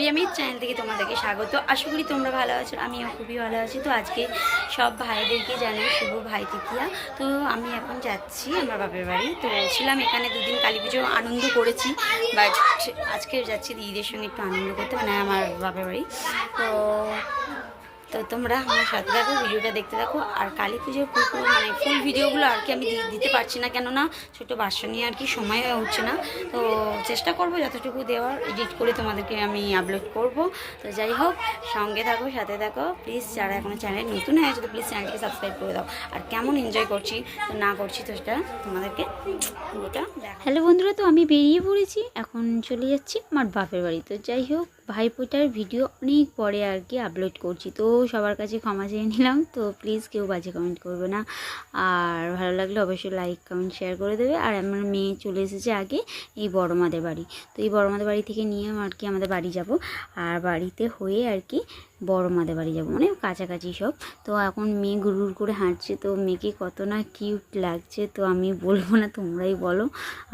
প্রিয়ামির channel থেকে তোমাদেরকে স্বাগত। আশা করি তোমরা ভালো আছো, আমিও খুবই ভালো আছি। তো আজকে সব ভাইদেরকে জানাই শুভ ভাই তৃতীয়া তো আমি এখন যাচ্ছি আমার বাপের বাড়ি। তো ছিলাম এখানে দুদিন কালী পুজো আনন্দ করেছি বাট আজকে যাচ্ছি দিদিদের সঙ্গে একটু আনন্দ করতে মানে আমার বাপের বাড়ি। তো তো তোমরা আমার সাথে থাকো, ভিডিওটা দেখতে থাকো। আর কালী পুজোর পুরো মানে ফুল ভিডিওগুলো আর কি আমি দিতে পারছি না কেননা ছোটো বাসন নিয়ে আর কি সময় উঠছে না। তো চেষ্টা করব যতটুকু দেওয়ার এডিট করে তোমাদেরকে আমি আপলোড করব। তো যাই হোক, সঙ্গে থাকো, সাথে থাকো। প্লিজ যারা এখনও চ্যানেল নতুন হয়ে আছে তো প্লিজ চ্যানেলকে সাবস্ক্রাইব করে দাও। আর কেমন এনজয় করছি, তো না করছি, তো সেটা তোমাদেরকে পুরোটা হ্যালো বন্ধুরা, তো আমি বেরিয়ে পড়েছি, এখন চলে যাচ্ছি আমার বাপের বাড়ি। তো যাই হোক ভাইফোঁটার ভিডিও অনেক পরে আর কি আপলোড করছি। তো সবার কাছে ক্ষমা চেয়ে নিলাম। তো প্লিজ কেউ বাজে কমেন্ট করবে না। আর ভালো লাগলে অবশ্যই লাইক কমেন্ট শেয়ার করে দেবে। আর আমার মেয়ে চলে এসেছে আগে এই বড়মাদের বাড়ি। তো এই বড়মাদের বাড়ি থেকে নিয়ে আর কি আমাদের বাড়ি যাব। আর বাড়িতে হয়ে আর কি বড় মাদের বাড়ি যাব। মানে কাছাকাছি সব। তো এখন মেয়ে গুড় করে হাঁটছে। তো মেয়েকে কত না কিউট লাগছে। তো আমি বলব না, তোমরাই বলো।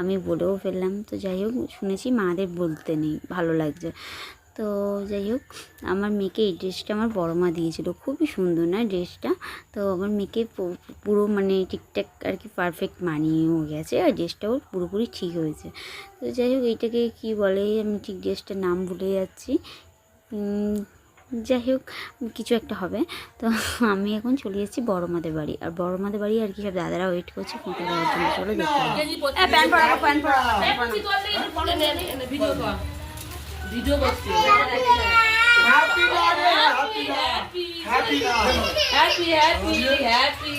আমি বলেও ফেললাম। তো যাই হোক, শুনেছি মাদের বলতে নেই। ভালো লাগছে। তো যাই হোক আমার মেয়েকে এই ড্রেসটা আমার বড় মা দিয়েছিল। খুবই সুন্দর না ড্রেসটা? তো আমার মেয়েকে পুরো মানে ঠিকঠাক আর কি পারফেক্ট মানিয়েও গেছে আর ড্রেসটাও পুরোপুরি ঠিক হয়েছে। তো যাই হোক এইটাকে কী বলে আমি ঠিক ড্রেসটার নাম ভুলে যাচ্ছি। যাই হোক কিছু একটা হবে। তো আমি এখন চলে যাচ্ছি বড় মাদের বাড়ি। আর বড় মাদের বাড়ি আর কি সব দাদারা ওয়েট করছে দেওয়ার জন্য। চলো দেখতে ভিডিও করছি। Happy birthday happy happy happy happy happy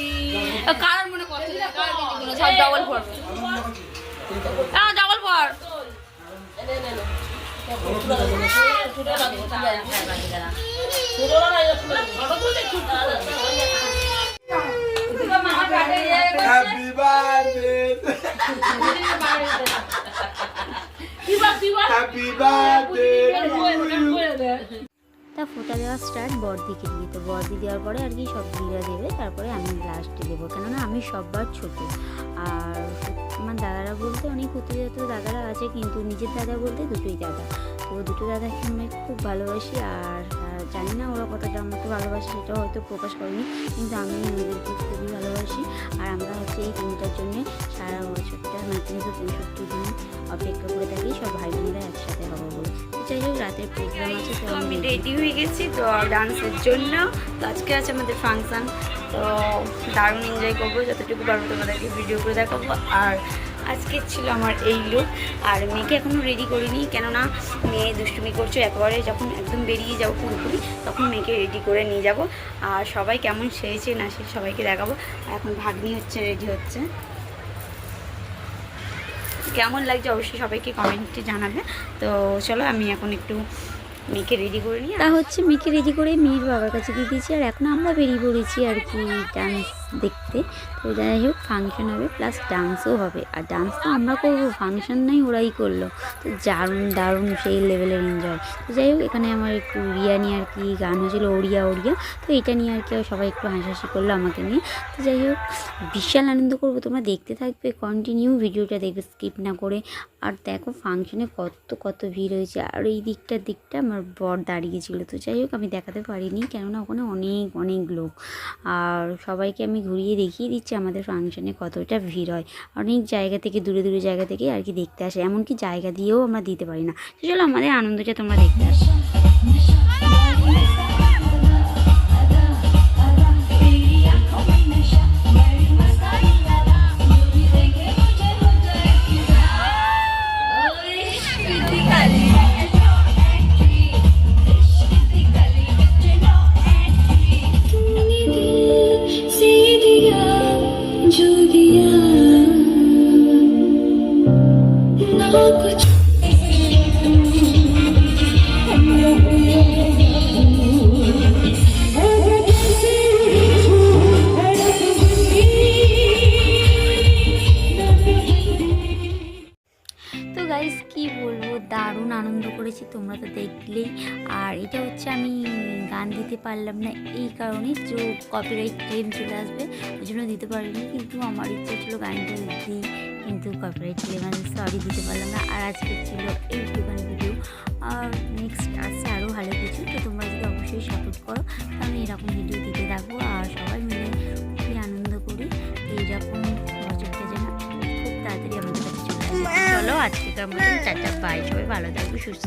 কারোর মনে করছে না কারোর কিছু কোনো সব ডবল ফোর হ্যাঁ double four happy birthday happy birthday তা ফোঁটা দেওয়া স্টার্ট বড়দিকে দিয়ে তো বড়দি দেওয়ার পরে আর কি সব দিদিরা দেবে, তারপরে আমি লাস্টে দেবো। কেননা আমি সববার ছোটো। আর আমার দাদারা বলতে অনেক উত্তেজিত দাদারা আছে, কিন্তু নিজের দাদা বলতে দুটোই দাদা। তো দুটো দাদাকে আমি খুব ভালোবাসি আর জানি না ওরা কতটা আমাকে ভালোবাসে সেটা হয়তো প্রকাশ করেনি, কিন্তু আমি ওদেরকে খুবই ভালোবাসি। আর আমরা হচ্ছে এই দিনটার জন্য সারা বছরটা মানে তিনশো পঁয়ষট্টি দিন অপেক্ষা করে থাকি সব ভাই বোনরা একসাথে হব বলে। যাই হোক রাতের প্রোগ্রাম আছে তো আমি রেডি হয়ে গেছি তো ডান্সের জন্য। তো আজকে আছে আমাদের ফাংশান তো দারুণ এনজয় করব যতটুকু পারব তোমাদেরকে ভিডিও করে দেখাবো। আর আজকে ছিল আমার এই লুক আর মেয়েকে এখনও রেডি করিনি, কেননা মেয়ে দুষ্টুমি করছ, একবারে যখন একদম বেরিয়ে যাব পুরোপুরি, তখন মেয়েকে রেডি করে নিয়ে যাব। আর সবাই কেমন সেরেছে না সে সবাইকে দেখাবো। এখন ভাগ্নি হচ্ছে রেডি হচ্ছে। কেমন লাগছে অবশ্যই সবাইকে কমেন্টে জানাবে। তো চলো আমি এখন একটু মেয়েকে রেডি করে নিই। তা হচ্ছে মেয়েকে রেডি করে মেয়ের বাবার কাছে দিয়ে দিয়েছি, আর এখন আমরা বেরিয়ে পড়েছি আর কি ডান্স দেখতে। তো যাই হোক ফাংশন হবে প্লাস ডান্সও হবে। আর ডান্স তো আমরা করব ফাংশন নাই ওরাই করল। তো দারুণ দারুণ সেই লেভেলের এনজয় তো যাই হোক, এখানে আমার একটু উড়িয়া নিয়ে আর কি গান হয়েছিল, ওড়িয়া ওড়িয়া। তো এটা নিয়ে আর কি সবাই একটু হাসাহাসি করল আমাকে নিয়ে। তো যাই হোক, বিশাল আনন্দ করব। তোমরা দেখতে থাকবে কন্টিনিউ ভিডিওটা দেখবে স্কিপ না করে। আর দেখো ফাংশনে কত কত ভিড় হয়েছে। আর এই দিকটার দিকটা আমার বর দাঁড়িয়েছিল তো যাই হোক, আমি দেখাতে পারিনি, কেননা ওখানে অনেক অনেক লোক। আর সবাইকে আমি ঘুরিয়ে দেখিয়ে দিচ্ছি আমাদের ফাংশনে কতটা ভিড় হয়। অনেক জায়গা থেকে, দূরে দূরে জায়গা থেকে আর কি দেখতে আসে। এমনকি জায়গা দিয়েও আমরা দিতে পারি না। চলো, আমাদের আনন্দটা তোমরা দেখতে আসো। দারুণ আনন্দ করেছি তোমরা তো দেখলেই। আর এটা হচ্ছে আমি গান দিতে পারলাম না এই কারণে যে কপিরাইট ক্লেম চলে আসবে। ওই জন্য দিতে পারিনি, কিন্তু আমার ইচ্ছা ছিল গানটা দিই। কিন্তু কপিরাইট আসবে সরি দিতে পারলাম না। আর আজকে ছিল এইটুখানি ভিডিও। আর নেক্সট আসছে আরও ভালো কিছু। তো তোমরা যদি অবশ্যই সাপোর্ট করো আমি এরকম ভিডিও দিতে থাকব। আর সবাই মিলে খুবই আনন্দ করি। এইরকম বছরটা যেন খুব তাড়াতাড়ি আমাদের কাছে চলে আসে। চলো আজকে মতন চারটা বাই সবাই ভালো থাকবে, সুস্থ